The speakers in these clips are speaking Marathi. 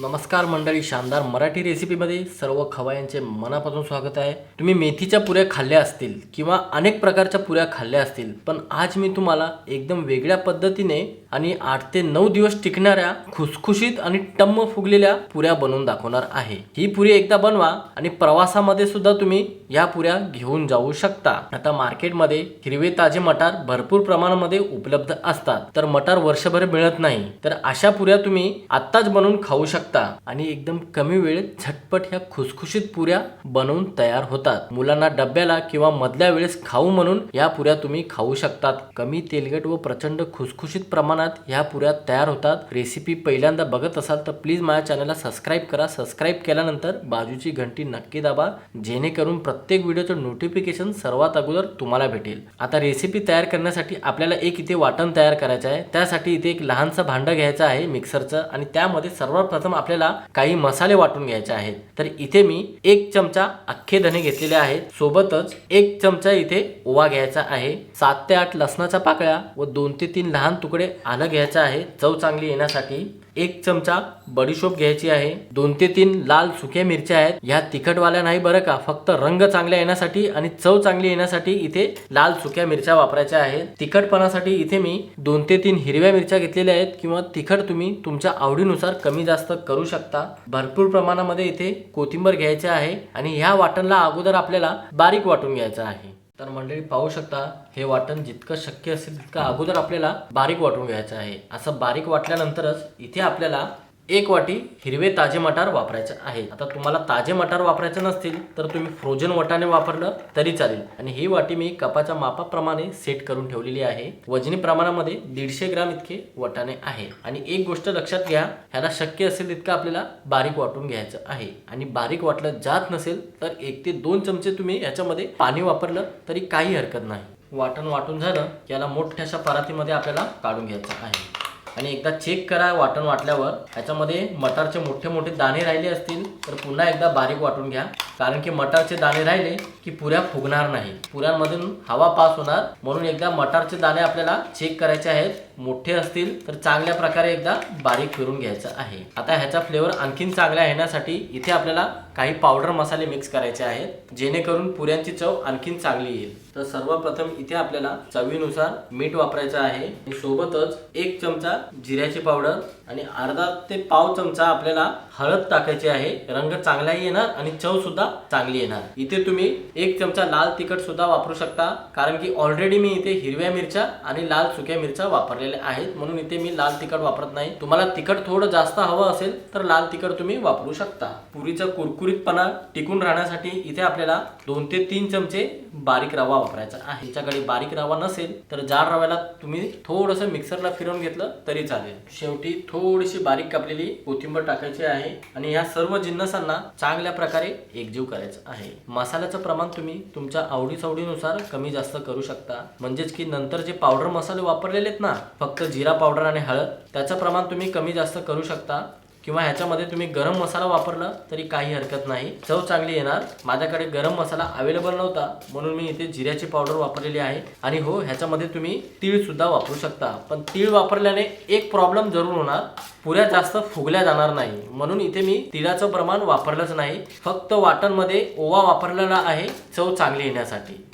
नमस्कार मंडळी शानदार मराठी रेसिपीमध्ये सर्व खवायांचे मनापासून स्वागत आहे. तुम्ही मेथीच्या पुऱ्या खाल्ल्या असतील किंवा अनेक प्रकारच्या पुऱ्या खाल्ल्या असतील पण आज मी तुम्हाला एकदम वेगळ्या पद्धतीने आणि आठ ते नऊ दिवस टिकणाऱ्या खुसखुशीत आणि टम्म फुगलेल्या पुऱ्या बनवून दाखवणार आहे. ही पुरी एकदा बनवा आणि प्रवासामध्ये सुद्धा तुम्ही या पुऱ्या घेऊन जाऊ शकता. आता मार्केटमध्ये हिरवे ताजे मटार भरपूर प्रमाणामध्ये उपलब्ध असतात. तर मटार वर्षभर मिळत नाही. तर अशा पुऱ्या तुम्ही आत्ताच बनवून खाऊ शकता. आणि एकदम कमी वेळेत झटपट ह्या खुसखुशीत पुऱ्या बनवून तयार होतात. मुलांना डब्याला किंवा मधल्या वेळेस खाऊ म्हणून या पुऱ्या तुम्ही खाऊ शकतात. कमी तेलकट व प्रचंड खुसखुशीत प्रमाणात ह्या पुऱ्या तयार होतात. रेसिपी पहिल्यांदा बघत असाल तर प्लीज माझ्या चॅनलला सबस्क्राईब करा. सबस्क्राईब केल्यानंतर बाजूची घंटी नक्की दाबा जेणेकरून प्रत्येक व्हिडिओचं नोटिफिकेशन सर्वात अगोदर तुम्हाला भेटेल. आता रेसिपी तयार करण्यासाठी आपल्याला एक इथे वाटण तयार करायचं आहे. त्यासाठी इथे एक लहानसं भांडं घ्यायचं आहे मिक्सरचं आणि त्यामध्ये सर्वप्रथम आपल्याला काही मसाले वाटून घ्यायचे आहेत. तर इथे मी एक चमचा अख्खे धने घेतलेले आहेत. सोबतच एक चमचा इथे ओवा घ्यायचा आहे. सात ते आठ लसणाच्या पाकळ्या व दोन ते तीन लहान तुकडे आलं घ्यायचं आहे. चव चांगली येण्यासाठी. एक चमचा बडीशोप घ्यायची आहे. दोन ते तीन लाल सुक्या मिरच्या आहेत. ह्या तिखटवाल्या नाही बरं का फक्त रंग चांगल्या येण्यासाठी आणि चव चांगली येण्यासाठी इथे लाल सुक्या मिरच्या वापरायच्या आहेत. तिखटपणासाठी इथे मी दोन ते तीन हिरव्या मिरच्या घेतलेल्या आहेत किंवा तिखट तुम्ही तुमच्या आवडीनुसार कमी जास्त करू शकता. भरपूर प्रमाणामध्ये इथे कोथिंबर घ्यायचे आहे आणि ह्या वाटणला अगोदर आपल्याला बारीक वाटून घ्यायचं आहे. तर मंडळी पाहू शकता हे वाटण जितकं शक्य असेल तितकं अगोदर आपल्याला बारीक वाटून घ्यायचं आहे. असं बारीक वाटल्यानंतरच इथे आपल्याला एक वाटी हिरवे ताजे मटार वापरायचे आहे. आता तुम्हाला ताजे मटार वापरायचे नसतील तर तुम्ही फ्रोजन वटाने वापरलं तरी चालेल. आणि ही वाटी मी कपाच्या मापाप्रमाणे सेट करून ठेवलेली आहे. वजनी प्रमाणामध्ये दीडशे ग्राम इतके वटाणे आहे. आणि एक गोष्ट लक्षात घ्या ह्याला शक्य असेल तितकं आपल्याला बारीक वाटून घ्यायचं आहे. आणि बारीक वाटलं जात नसेल तर एक ते दोन चमचे तुम्ही याच्यामध्ये पाणी वापरलं तरी काही हरकत नाही. वाटण वाटून झालं याला मोठ्याशा परातीमध्ये आपल्याला काढून घ्यायचं आहे. आणि एकदा चेक करा वाटण वाटल्यावर. ह्याच्यामध्ये मटारचे मोठे मोठे दाणे राहिले असतील तर पुन्हा एकदा बारीक वाटून घ्या. कारण की मटारचे दाणे राहिले की पुऱ्या फुगणार नाही. पुऱ्यांमधून हवा पास होणार. म्हणून एकदा मटारचे दाणे आपल्याला चेक करायचे आहेत. मोठे असतील तर चांगल्या प्रकारे एकदा बारीक फिरून घ्यायचं आहे. आता ह्याचा फ्लेवर आणखीन चांगला येण्यासाठी इथे आपल्याला काही पावडर मसाले मिक्स करायचे आहेत जेणेकरून पुऱ्यांची चव आणखीन चांगली येईल. तर सर्वप्रथम इथे आपल्याला चवीनुसार मीठ वापरायचं आहे. आणि सोबतच एक चमचा जिऱ्याची पावडर आणि अर्धा ते पाव चमचा आपल्याला हळद टाकायची आहे रंग चांगलाही येणार आणि चव सुद्धा चांगली येणार. इथे तुम्ही एक चमचा लाल तिखट सुद्धा वापरू शकता कारण की ऑलरेडी मी इथे हिरव्या मिरच्या आणि लाल सुक्या मिरच्या वापरलेल्या आहेत म्हणून इथे मी लाल तिखट वापरत नाही. तुम्हाला तिखट थोडं जास्त हवं असेल तर लाल तिखट तुम्ही वापरू शकता. पुरीचा कुरकुरीतपणा टिकून राहण्यासाठी इथे आपल्याला दोन ते तीन चमचे बारीक रवा वापरायचा. आहे तुमच्याकडे बारीक रवा नसेल तर जाड रव्याला तुम्ही थोडंसं मिक्सरला फिरवून घेतलं तरी चालेल. शेवटी थोडीशी बारीक कापलेली कोथिंबर टाकायची आहे आणि ह्या सर्व जिन्नसांना चांगल्या प्रकारे एकजीव करायचं आहे. मसाल्याचं प्रमाण तुम्ही तुमच्या आवडीसवडीनुसार कमी जास्त करू शकता. म्हणजेच की नंतर जे पावडर मसाले वापरलेले आहेत ना फक्त जिरा पावडर आणि हळद त्याचं प्रमाण तुम्ही कमी जास्त करू शकता. किंवा ह्याच्यामध्ये तुम्ही गरम मसाला वापरला तरी काही हरकत नाही. चव चांगली येणार. माझ्याकडे गरम मसाला अवेलेबल नव्हता म्हणून मी इथे जिऱ्याची पावडर वापरलेली आहे. आणि हो ह्याच्यामध्ये तुम्ही तीळ सुद्धा वापरू शकता. पण तीळ वापरल्याने एक प्रॉब्लेम जरूर होणार. पुऱ्या जास्त फुगल्या जाणार नाही. म्हणून इथे मी तिळाचं प्रमाण वापरलंच नाही. फक्त वाटणमध्ये ओवा वापरलेला आहे. चव चांगली येण्यासाठी.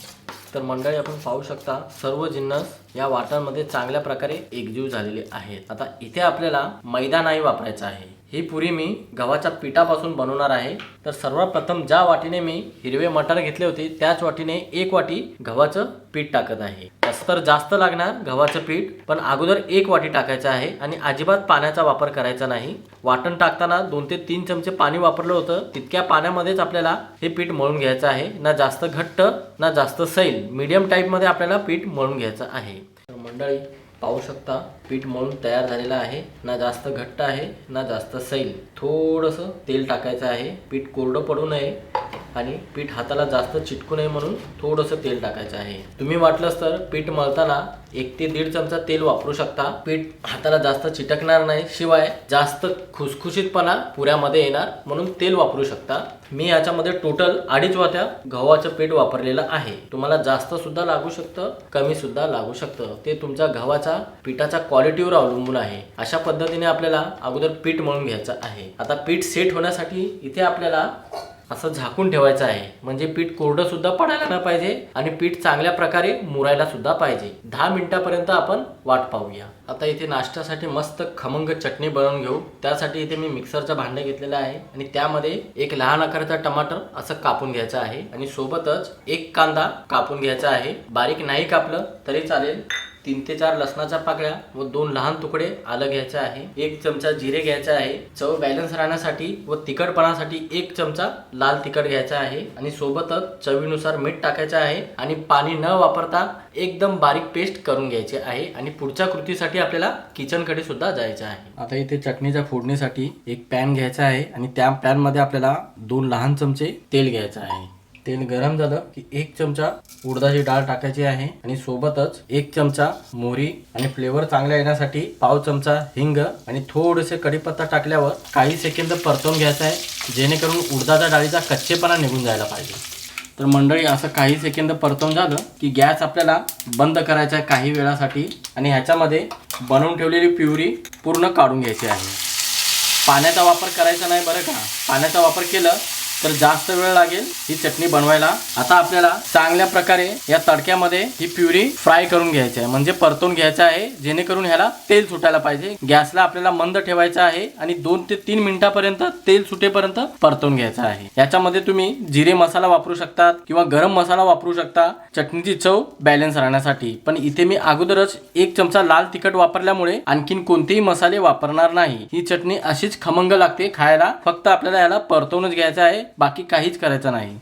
तर मंडळी आपण पाहू शकता सर्व जिन्नस या वाटांमध्ये चांगल्या प्रकारे एकजीव झालेले आहेत. आता इथे आपल्याला मैदा नाही वापरायचा आहे. ही पुरी मी गव्हाच्या पिठापासून बनवणार आहे. तर सर्वप्रथम ज्या वाटीने मी हिरवे मटार घेतले होते त्याच वाटीने एक वाटी गव्हाचं पीठ टाकत आहे. तर जास्त लागणार गव्हाचं पीठ पण अगोदर एक वाटी टाकायचं आहे आणि अजिबात पाण्याचा वापर करायचा नाही. वाटण टाकताना दोन ते तीन चमचे पाणी वापरलं होतं तितक्या पाण्यामध्येच आपल्याला हे पीठ मळून घ्यायचं आहे. ना जास्त घट्ट ना जास्त सैल मीडियम टाईपमध्ये आपल्याला पीठ मळून घ्यायचं आहे. तर मंडळी पाहू शकता. पीठ मळून तयार झालेलं आहे. ना जास्त घट्ट आहे ना जास्त सैल. थोडंसं तेल टाकायचं आहे. पीठ कोरडं पडू नये. आणि पीठ हाताला जास्त चिटकू नये म्हणून थोडंसं तेल टाकायचं आहे. तुम्ही वाटलंच तर पीठ मळताना एक ते दीड चमचा तेल वापरू शकता. पीठ हाताला जास्त चिटकणार नाही शिवाय जास्त खुसखुशीतपणा पुऱ्यामध्ये येणार म्हणून तेल वापरू शकता. मी याच्यामध्ये टोटल अडीच वाट्या गव्हाचं पीठ वापरलेलं आहे. तुम्हाला जास्त सुद्धा लागू शकतं कमी सुद्धा लागू शकतं. ते तुमच्या गव्हाच्या पिठाच्या क्वालिटीवर अवलंबून आहे. अशा पद्धतीने आपल्याला अगोदर पीठ मळून घ्यायचं आहे. आता पीठ सेट होण्यासाठी इथे आपल्याला असं झाकून ठेवायचं आहे. म्हणजे पीठ कोरडं सुद्धा पडायला नाही पाहिजे आणि पीठ चांगल्या प्रकारे मुरायला सुद्धा पाहिजे. दहा मिनिटापर्यंत आपण वाट पाहूया. आता इथे नाश्त्यासाठी मस्त खमंग चटणी बनवून घेऊ. त्यासाठी इथे मी मिक्सरचं भांडं घेतलेलं आहे आणि त्यामध्ये एक लहान आकाराचा टमाटर असं कापून घ्यायचं आहे आणि सोबतच एक कांदा कापून घ्यायचा आहे. बारीक नाही कापलं तरी चालेल. तीन ते चार लसणाच्या पाकळ्या व दोन लहान तुकडे आलं घ्यायचं आहे. एक चमचा जिरे घ्यायचा आहे. चव बॅलन्स राहण्यासाठी व तिखटपणासाठी एक चमचा लाल तिखट घ्यायचा आहे. आणि सोबतच चवीनुसार मीठ टाकायचं आहे. आणि पाणी न वापरता एकदम बारीक पेस्ट करून घ्यायचे आहे. आणि पुढच्या कृतीसाठी आपल्याला किचनकडे सुद्धा जायचं आहे. आता इथे चटणीच्या फोडणीसाठी एक पॅन घ्यायचा आहे. आणि त्या पॅनमध्ये आपल्याला दोन लहान चमचे तेल घ्यायचं आहे. तेल गरम झालं की एक चमचा उडदाची डाळ टाकायची आहे आणि सोबतच एक चमचा मोहरी आणि फ्लेवर चांगला येण्यासाठी पाव चमचा हिंग आणि थोडेसे कढीपत्ता टाकल्यावर काही सेकंद परतवून घ्यायचा आहे जेणेकरून उडदाच्या डाळीचा कच्चेपणा निघून जायला पाहिजे. तर मंडळी असं काही सेकंद परतवून झालं की गॅस आपल्याला बंद करायचा आहे काही वेळासाठी आणि ह्याच्यामध्ये बनवून ठेवलेली प्युरी पूर्ण काढून घ्यायची आहे. पाण्याचा वापर करायचा नाही बरं का? पाण्याचा वापर केलं तर जास्त वेळ लागेल ही चटणी बनवायला. आता आपल्याला चांगल्या प्रकारे या तडक्यामध्ये ही प्युरी फ्राय करून घ्यायची आहे. म्हणजे परतून घ्यायचं आहे जेणेकरून ह्याला तेल सुटायला पाहिजे. गॅसला आपल्याला मंद ठेवायचं आहे आणि दोन ते तीन मिनिटापर्यंत तेल सुटेपर्यंत परतून घ्यायचं आहे. याच्यामध्ये तुम्ही जिरे मसाला वापरू शकतात किंवा गरम मसाला वापरू शकता चटणीची चव बॅलन्स राहण्यासाठी. पण इथे मी अगोदरच एक चमचा लाल तिखट वापरल्यामुळे आणखीन कोणतेही मसाले वापरणार नाही. ही चटणी अशीच खमंग लागते खायला. फक्त आपल्याला याला परतवूनच घ्यायचं आहे. बाकी काहीच करायचं नाही.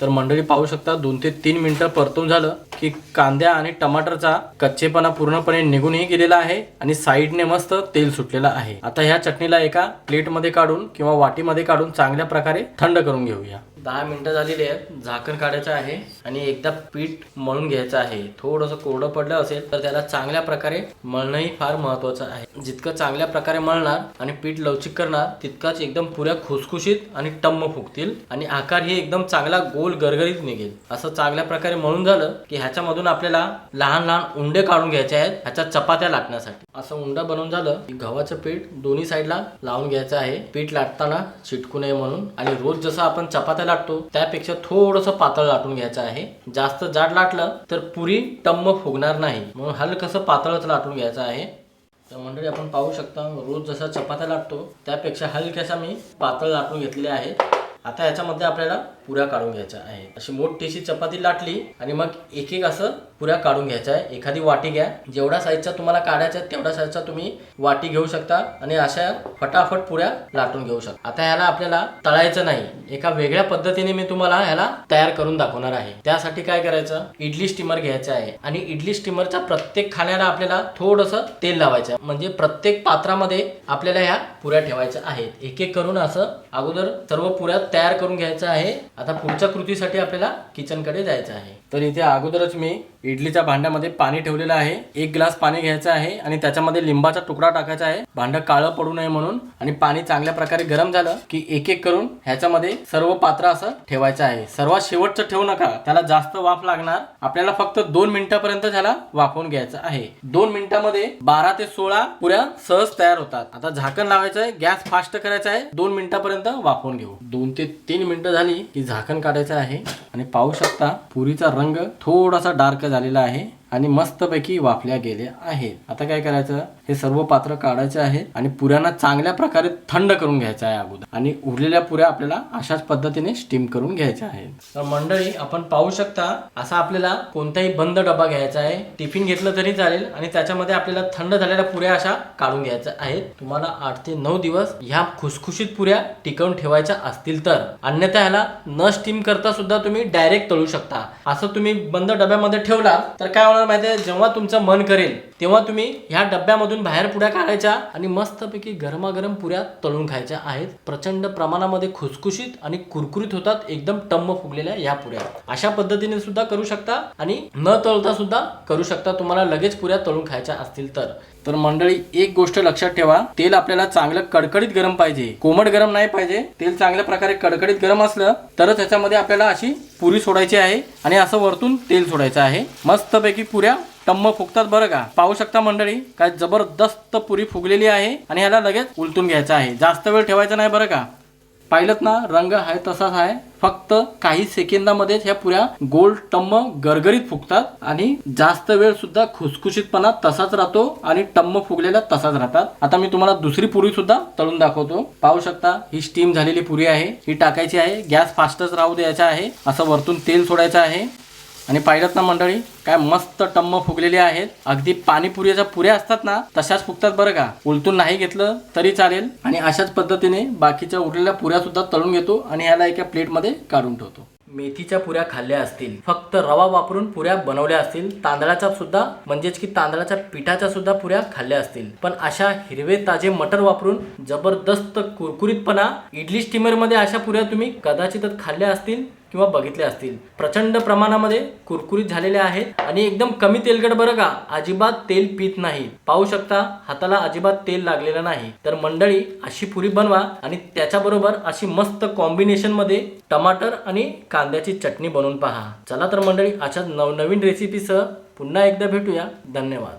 तर मंडळी पाहू शकता दोन ते तीन मिनटं परतून झालं की कांद्या आणि टमाटरचा कच्चेपणा पूर्णपणे निघूनही गेलेला आहे आणि साईडने मस्त तेल सुटलेलं आहे. आता ह्या चटणीला एका प्लेटमध्ये काढून किंवा वाटीमध्ये काढून चांगल्या प्रकारे थंड करून घेऊया. दहा मिनिटं झालेली आहेत. झाकण काढायचं आहे आणि एकदा पीठ मळून घ्यायचं आहे. थोडंसं कोरडं पडलं असेल तर त्याला चांगल्या प्रकारे मळणंही फार महत्वाचं आहे. जितकं चांगल्या प्रकारे मळणार आणि पीठ लवचिक करणार तितकाच एकदम पुऱ्या खुसखुशीत आणि टम्म फुगतील आणि आकार ही एकदम चांगला गोल गरगरीत निघेल. असं चांगल्या प्रकारे मळून झालं की ह्याच्यामधून आपल्याला लहान लहान उंडे काढून घ्यायचे आहेत ह्याच्या चपात्या लाटण्यासाठी. असं उंडा बनवून झालं की गव्हाचं पीठ दोन्ही साईडला लावून घ्यायचं आहे. पीठ लाटताना चिटकू नये म्हणून. आणि रोज जसं आपण चपात्या लाटतो त्यापेक्षा थोडंसं पातळ लाटून घ्यायचं आहे. जास्त जाड लाटलं तर पुरी टम्म फुगणार नाही. म्हणून हलकसं पातळच लाटून घ्यायचं आहे. तर मंडळी आपण पाहू शकता रोज जसा चपात्या लाटतो त्यापेक्षा हलक्याशा मी पातळ लाटून घेतले आहेत. आता याच्यामध्ये आपल्याला पुऱ्या काढून घ्यायच्या आहे. अशी मोठीशी चपाती लाटली आणि मग एक एक असं पुऱ्या काढून घ्यायच्या आहे. एखादी वाटी घ्या. जेवढ्या साईजचा तुम्हाला काढायचा आहेत तेवढ्या साईजचा तुम्ही वाटी घेऊ शकता आणि अशा फटाफट पुऱ्या लाटून घेऊ शकता. आता ह्याला आपल्याला तळायचं नाही. एका वेगळ्या पद्धतीने मी तुम्हाला ह्याला तयार करून दाखवणार आहे. त्यासाठी काय करायचं? इडली स्टीमर घ्यायचं आहे. आणि इडली स्टीमरच्या प्रत्येक खाण्याला आपल्याला थोडंसं तेल लावायचं म्हणजे प्रत्येक पात्रामध्ये आपल्याला ह्या पुऱ्या ठेवायच्या आहेत. एक एक करून असं अगोदर सर्व पुऱ्या तयार करून घ्यायचं आहे. आता पुढच्या कृतीसाठी आपल्याला किचनकडे जायचं आहे. तर इथे अगोदरच मी इडलीच्या भांड्यामध्ये पाणी ठेवलेलं आहे. एक ग्लास पाणी घ्यायचं आहे आणि त्याच्यामध्ये लिंबाचा तुकडा टाकायचा आहे. भांडं काळं पडू नये म्हणून आणि पाणी चांगल्या प्रकारे गरम झालं की एक एक करून ह्याच्यामध्ये सर्व पात्र असं ठेवायचं आहे. सर्वात शेवटचं ठेवू नका. त्याला जास्त वाफ लागणार. आपल्याला फक्त दोन मिनिटापर्यंत त्याला वाफवून घ्यायचं आहे. दोन मिनिटामध्ये बारा ते सोळा पुऱ्या सहज तयार होतात. आता झाकण लावायचं आहे. गॅस फास्ट करायचा आहे. दोन मिनिटापर्यंत वाफवून घेऊ. दोन ते तीन मिनिटं झाली की झाकण काढायचं आहे. आणि पाहू शकता पुरीचा रंग थोडासा डार्क झालेला आहे आणि मस्तपैकी वाफल्या गेल्या आहेत. आता काय करायचं? हे सर्व पात्र काढायचे आहे आणि पुऱ्यांना चांगल्या प्रकारे थंड करून घ्यायचं आहे अगोदर. आणि उरलेल्या पुऱ्या आपल्याला अशाच पद्धतीने स्टीम करून घ्यायच्या आहेत. तर मंडळी आपण पाहू शकता असा आपल्याला कोणताही बंद डबा घ्यायचा आहे. टिफिन घेतलं तरी चालेल आणि त्याच्यामध्ये आपल्याला थंड झालेल्या पुऱ्या अशा काढून घ्यायच्या आहेत. तुम्हाला आठ ते नऊ दिवस ह्या खुसखुशीत पुऱ्या टिकवून ठेवायच्या असतील तर. अन्यथा ह्याला न स्टीम करता सुद्धा तुम्ही तुम्ही डायरेक्ट तळू शकता. असं तुम्ही बंद डब्यामध्ये ठेवला तर काय होणार माहिती आहे? जेव्हा तुमचं मन करेल तेव्हा तुम्ही ह्या डब्यामधून बाहेर पुऱ्या काढायच्या आणि मस्तपैकी गरमागरम पुऱ्या तळून खायच्या आहेत. प्रचंड प्रमाणामध्ये खुसखुशीत आणि कुरकुरीत होतात एकदम टम्म फुगलेल्या या पुऱ्या. अशा पद्धतीने सुद्धा करू शकता आणि न तळता सुद्धा करू शकता. तुम्हाला लगेच पुऱ्या तळून खायच्या असतील तर. तर मंडळी एक गोष्ट लक्षात ठेवा. तेल आपल्याला चांगलं कडकडीत गरम पाहिजे. कोमट गरम नाही पाहिजे. तेल चांगल्या प्रकारे कडकडीत गरम असलं तरच ह्याच्यामध्ये आपल्याला अशी पुरी सोडायची आहे आणि असं वरतून तेल सोडायचं आहे. मस्तपैकी पुऱ्या टम्म फुगतात बरं का? पाहू शकता मंडळी काय जबरदस्त पुरी फुगलेली आहे आणि ह्याला लगेच उलटून घ्यायचं आहे. जास्त वेळ ठेवायचा नाही बरं का? पाहिलं ना रंग आहे तसाच आहे. फक्त काही सेकंदामध्येच ह्या पुऱ्या गोल टम्म गरगरीत फुगतात आणि जास्त वेळ सुद्धा खुसखुशीतपणा तसाच राहतो आणि टम्म फुगलेला तसाच राहतात. आता मी तुम्हाला दुसरी पुरी सुद्धा तळून दाखवतो. पाहू शकता ही स्टीम झालेली पुरी आहे ही टाकायची आहे. गॅस फास्टच राहू द्यायचा आहे. असं वरतून तेल सोडायचं आहे. आणि पाहिलं ना मंडळी काय मस्त टम्म फुगलेले आहेत. अगदी पाणीपुरीच्या पुऱ्या असतात ना तशाच फुगतात बरं का. उलटून नाही घेतलं तरी चालेल. आणि अशाच पद्धतीने बाकीच्या उरलेल्या पुऱ्या सुद्धा तळून घेतो आणि ह्याला एका प्लेटमध्ये काढून ठेवतो. मेथीच्या पुऱ्या खाल्ल्या असतील फक्त रवा वापरून पुऱ्या बनवल्या असतील तांदळाच्या सुद्धा म्हणजेच की तांदळाच्या पिठाच्या सुद्धा पुऱ्या खाल्ल्या असतील. पण अशा हिरवे ताजे मटर वापरून जबरदस्त कुरकुरीतपणा इडली स्टीमरमध्ये अशा पुऱ्या तुम्ही कदाचितच खाल्ल्या असतील. किंवा बघितल्या असतील. प्रचंड प्रमाणामध्ये कुरकुरीत झालेल्या आहेत आणि एकदम कमी तेलकट बरं का अजिबात तेल पित नाही. पाहू शकता हाताला अजिबात तेल लागलेलं नाही. तर मंडळी अशी पुरी बनवा आणि त्याच्याबरोबर अशी मस्त कॉम्बिनेशनमध्ये टमाटर आणि कांद्याची चटणी बनवून पहा. चला तर मंडळी अशा नवनवीन रेसिपीसह पुन्हा एकदा भेटूया. धन्यवाद.